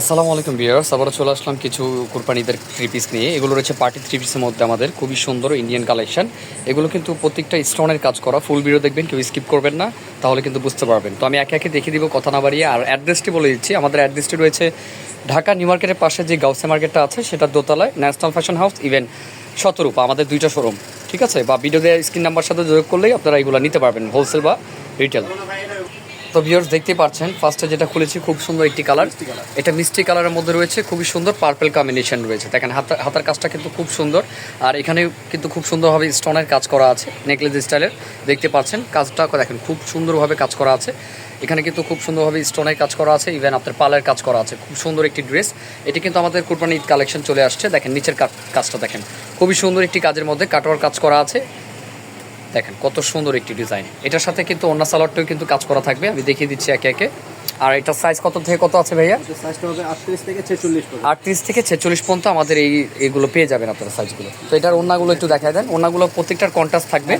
আসসালামু আলাইকুম বিয়ার্স আবারও চলে আসলাম কিছু কোরবানিদের থ্রি পিস নিয়ে। এগুলো রয়েছে পার্টি থ্রি পিসের মধ্যে আমাদের। খুবই সুন্দর ইন্ডিয়ান কালেকশন এগুলো কিন্তু প্রত্যেকটা স্টোনের কাজ করা। ফুল ভিডিও দেখবেন, কেউ স্কিপ করবেন না। তাহলে কিন্তু বুঝতে পারবেন। তো আমি একে একে দেখিয়ে দিব, কথা না বাড়িয়ে। আর অ্যাড্রেসটি বলে দিচ্ছি। আমাদের অ্যাড্রেসটি রয়েছে ঢাকা নিউ মার্কেটের পাশে যে গাউসে মার্কেটটা আছে, সেটার দোতলায় national fashion house even Shatarupa, আমাদের দুইটা শোরুম ঠিক আছে? বা ভিডিওতে স্ক্রিন নাম্বার সাথে যোগ করলেই আপনারা এগুলো নিতে পারবেন হোলসেল বা রিটেল তো ভিউয়ার্স দেখতেই পাচ্ছেন ফার্স্টে যেটা খুলেছি খুব সুন্দর একটি কালার এটা মিষ্টি কালারের মধ্যে রয়েছে, খুবই সুন্দর পার্পেল কম্বিনেশন রয়েছে। দেখেন, হাতা, হাতার কাজটা কিন্তু খুব সুন্দর। আর এখানে কিন্তু খুব সুন্দরভাবে স্টোনের কাজ করা আছে নেকলেস স্টাইলের দেখতে পাচ্ছেন, কাজটা দেখেন, খুব সুন্দরভাবে কাজ করা আছে। এখানে কিন্তু খুব সুন্দরভাবে স্টোনের কাজ করা আছে ইভেন আপনার পালের কাজ করা আছে। খুব সুন্দর একটি ড্রেস এটি কিন্তু আমাদের কোরবানি ঈদ কালেকশন চলে আসছে। দেখেন, নিচের কাজ- কাজটা দেখেন। খুবই সুন্দর একটি কাজের মধ্যে কাটোয়ার কাজ করা আছে। দেখেন কত সুন্দর একটি ডিজাইন এটার সাথে কিন্তু অন্য সালোয়ারটাও কিন্তু কাজ করা থাকবে। আমি দেখিয়ে দিচ্ছি একে একে। আর এটা সাইজ কত থেকে কত আছে ভাইয়া? সাইজটা হবে আটত্রিশ থেকে ছেচল্লিশ পর্যন্ত। আমাদের এই এগুলো পেয়ে যাবেন আপনারা সাইজগুলো তো এটার ওনাগুলো একটু দেখায় দেন। ওনাগুলো প্রত্যেকটার কন্ট্রাস্ট থাকবে।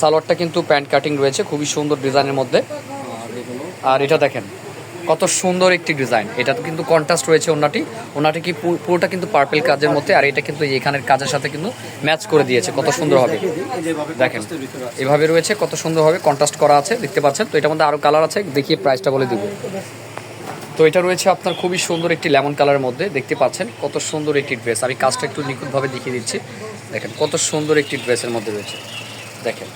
সালোয়ারটা কিন্তু প্যান্ট কাটিং রয়েছে। খুবই সুন্দর ডিজাইনের মধ্যে। আর এটা দেখেন কত সুন্দর একটি ডিজাইন। এটা তো কিন্তু কন্ট্রাস্ট রয়েছে ওনাটি ওনাটি কি পুরোটা কিন্তু পার্পেল কাজের মধ্যে, আর এটা কিন্তু এখানের কাজের সাথে কিন্তু ম্যাচ করে দিয়েছে। কত সুন্দর হবে। দেখেন। এভাবে রয়েছে, কত সুন্দরভাবে কন্ট্রাস্ট করা আছে, দেখতে পাচ্ছেন? তো এটার মধ্যে আরও কালার আছে, দেখিয়ে প্রাইসটা বলে দিব। তো এটা রয়েছে আপনার খুবই সুন্দর একটি লেমন কালারের মধ্যে, দেখতে পাচ্ছেন? কত সুন্দর একটি ড্রেস আমি কাজটা একটু নিখুঁতভাবে দেখিয়ে দিচ্ছি। দেখেন, কত সুন্দর একটি ড্রেসের মধ্যে রয়েছে। দেখেন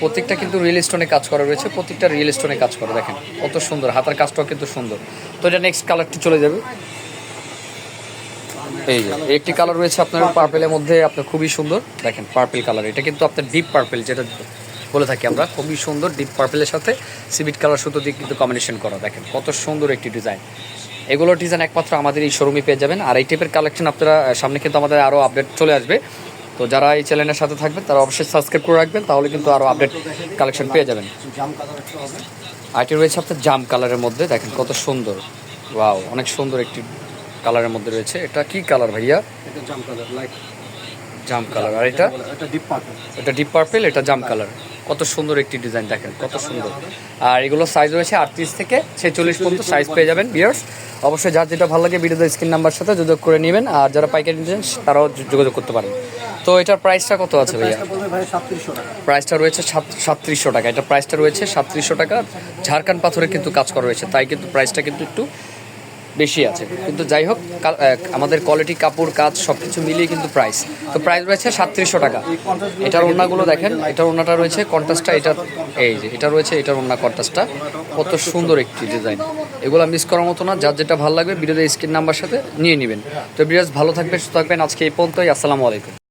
প্রত্যেকটা কিন্তু রিয়েল স্টোনে কাজ করা রয়েছে, প্রত্যেকটা রিয়েল স্টোনে কাজ করা, দেখেন। কত সুন্দর, হাতার কাজটাও কিন্তু সুন্দর। তো এটা নেক্সট কালারটি চলে যাবে। এই যে, একটি কালার রয়েছে আপনার পার্পেলের মধ্যে, আপনার খুবই সুন্দর। দেখেন পার্পেল কালার এটা কিন্তু আপনার ডিপ পার্পেল যেটা বলে থাকি আমরা, খুবই সুন্দর ডিপ পার্পেলের সাথে সিভিট কালার সুতো দিয়ে কিন্তু কম্বিনেশন করা, দেখেন, কত সুন্দর একটি ডিজাইন এগুলোর ডিজাইন একমাত্র আমাদের এই শোরুমে পেয়ে যাবেন। আর এই টাইপের কালেকশন আপনারা সামনে কিন্তু আমাদের আরও আপডেট চলে আসবে। তো যারা এই চ্যানেলের সাথে থাকবেন তারা অবশ্যই সাবস্ক্রাইব করে রাখবেন তাহলে কিন্তু আরও আপডেট কালেকশন পেয়ে যাবেন। আইটি রয়েছে আপনার জাম কালারের মধ্যে দেখেন কত সুন্দর। ওয়াও অনেক সুন্দর একটি কালারের মধ্যে রয়েছে। এটা কি কালার ভাইয়া? জাম কালার লাইট। জাম কালার আর এটা? এটা ডিপ পার্পল এটা ডিপ পার্পেল এটা জাম কালার। কত সুন্দর একটি ডিজাইন দেখেন কত সুন্দর। আর এগুলো সাইজ রয়েছে আটত্রিশ থেকে ছেচল্লিশ পর্যন্ত সাইজ পেয়ে যাবেন বিয়ার্স অবশ্যই যার যেটা ভালো লাগে ভিডিওতে স্ক্রিন নাম্বার সাথে যোগাযোগ করে নেবেন আর যারা পাইকারি নিচ্ছেন তারাও যোগাযোগ করতে পারেন। তো এটার প্রাইসটা কত আছে ভাইয়া? প্রাইসটা রয়েছে সাত- সাতত্রিশশো টাকা। এটা প্রাইসটা রয়েছে সাতত্রিশশো টাকা। ঝাড়খান্ড পাথরে কিন্তু কাজ করা রয়েছে তাই কিন্তু প্রাইসটা কিন্তু একটু বেশি আছে। কিন্তু যাই হোক আমাদের কোয়ালিটি কাপড়, কাজ সব কিছু মিলিয়ে কিন্তু প্রাইস তো প্রাইস রয়েছে সাতত্রিশশো টাকা। এটার ওড়নাগুলো দেখেন, এটার ওড়নাটা রয়েছে কন্ট্রাস্টটা এটা এই যে, এটা রয়েছে, এটার ওড়না কন্ট্রাস্টটা কত সুন্দর একটি ডিজাইন এগুলো মিস করার মতো না, যার যেটা ভালো লাগবে, ভিডিওতে স্ক্রিন নাম্বার সাথে নিয়ে নেবেন। তো বিরাজ ভালো থাকবেন, সুস্থ থাকবেন। আজকে এই পর্যন্তই, আসসালামু আলাইকুম।